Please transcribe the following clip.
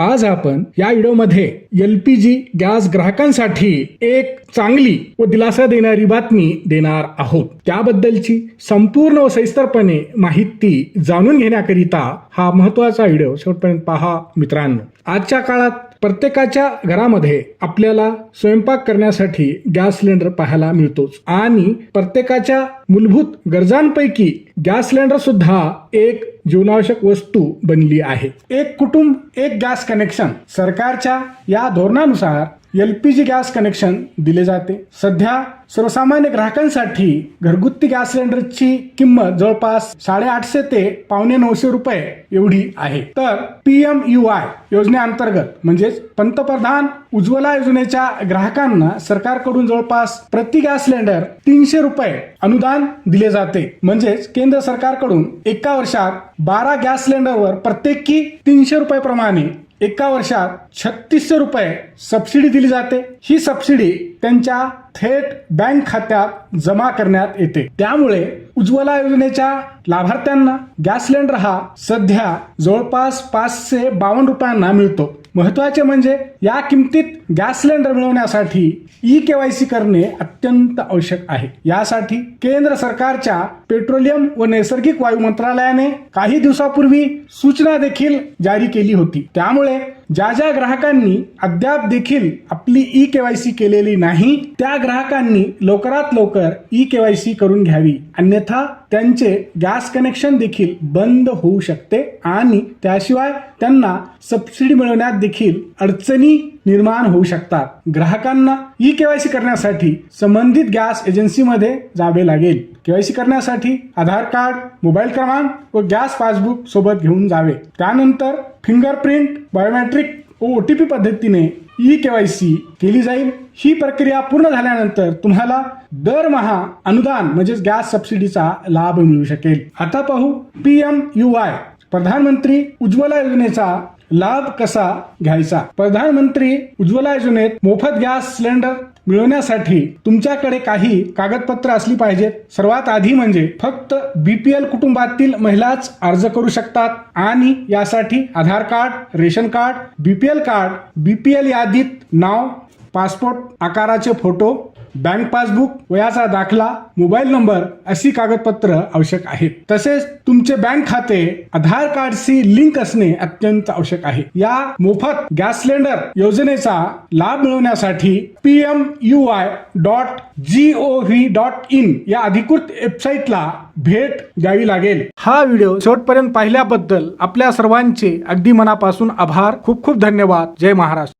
आज आपण या व्हिडिओमध्ये जी गॅस ग्राहकांसाठी एक चांगली व दिलासा देणारी बातमी देणार आहोत. त्याबद्दलची संपूर्ण व सविस्तरपणे माहिती जाणून घेण्याकरिता हा महत्त्वाचा व्हिडिओ शेवटपर्यंत पहा मित्रांनो. आजच्या काळात प्रत्येकाच्या घरामध्ये आपल्याला स्वयंपाक करण्यासाठी गॅस सिलेंडर पाहायला मिळतोच आणि प्रत्येकाच्या मूलभूत गरजांपैकी गॅस सिलेंडर सुद्धा एक जीवनावश्यक वस्तू बनली आहे. एक कुटुंब एक गॅस कनेक्शन. सरकारच्या या धोरणानुसार एलपीजी गॅस कनेक्शन दिले जाते. सध्या सर्वसामान्य ग्राहकांसाठी घरगुती गॅस सिलेंडरची किंमत जवळपास साडेआठशे ते पावणे नऊशे रुपये एवढी आहे. तर पी एम यू आय योजनेअंतर्गत म्हणजेच पंतप्रधान उज्ज्वला योजनेच्या ग्राहकांना सरकारकडून जवळपास प्रति गॅस सिलेंडर तीनशे रुपये अनुदान दिले जाते. म्हणजेच केंद्र सरकारकडून एका वर्षात बारा गॅस सिलेंडरवर प्रत्येकी तीनशे रुपये प्रमाणे एका वर्षात छत्तीसशे रुपये सबसिडी दिली जाते. ही सबसिडी त्यांच्या थेट बँक खात्यात जमा करण्यात येते. त्यामुळे उज्ज्वला योजनेच्या लाभार्थ्यांना गॅस सिलेंडर हा सध्या जवळपास पाचशे बावन्न रुपयांना मिळतो. महत्त्वाचे म्हणजे या किमतीत गॅस सिलेंडर मिळवण्यासाठी ई केवायसी करणे अत्यंत आवश्यक आहे. यासाठी केंद्र सरकारच्या पेट्रोलियम व नैसर्गिक वायू मंत्रालयाने काही दिवसापूर्वी सूचना देखील जारी केली होती. त्यामुळे ज्या ज्या ग्राहकांनी अद्याप देखील आपली ई केवायसी केलेली नाही त्या ग्राहकांनी लवकरात लवकर ई केवायसी करून घ्यावी. अन्यथा त्यांचे गॅस कनेक्शन देखील बंद होऊ शकते आणि त्याशिवाय त्यांना सबसिडी मिळवण्यात देखील अडचणी निर्माण होऊ शकतात. ग्राहकांना ई केवायसी करण्यासाठी संबंधित गॅस एजन्सीमध्ये जावे लागेल. केवायसी करण्यासाठी आधार कार्ड मोबाईल क्रमांक व गॅस पासबुक सोबत घेऊन जावे. त्यानंतर फिंगरप्रिंट बायोमॅट्रिक व ओ टी पी पद्धतीने ई केवायसी केली जाईल. ही प्रक्रिया पूर्ण झाल्यानंतर तुम्हाला दरमहा अनुदान म्हणजेच गॅस सबसिडीचा लाभ मिळू शकेल. आता पाहू पी एम यू आय प्रधानमंत्री उज्ज्वला योजनेचा लाभ कसा घ्यायचा? प्रधानमंत्री उज्ज्वला योजनेत मोफत गॅस सिलेंडर मिळवण्यासाठी तुमच्याकडे काही कागदपत्र असली पाहिजेत. सर्वात आधी म्हणजे फक्त बीपीएल कुटुंबातील महिलाच अर्ज करू शकतात आणि यासाठी Aadhaar card ration card BPL card BPL यादीत नाव पासपोर्ट आकाराचे फोटो बँक पासबुक वयाचा दाखला मोबाईल नंबर अशी कागदपत्र आवश्यक आहेत. तसेच तुमचे बँक खाते आधार कार्डशी लिंक असणे अत्यंत आवश्यक आहे. या मोफत गॅस सिलेंडर योजनेचा लाभ मिळवण्यासाठी P M U I dot G O V dot in या अधिकृत वेबसाईटला भेट द्यावी लागेल. हा व्हिडिओ शेवटपर्यंत पाहिल्याबद्दल आपल्या सर्वांचे अगदी मनापासून आभार. खूप खूप धन्यवाद. जय महाराष्ट्र.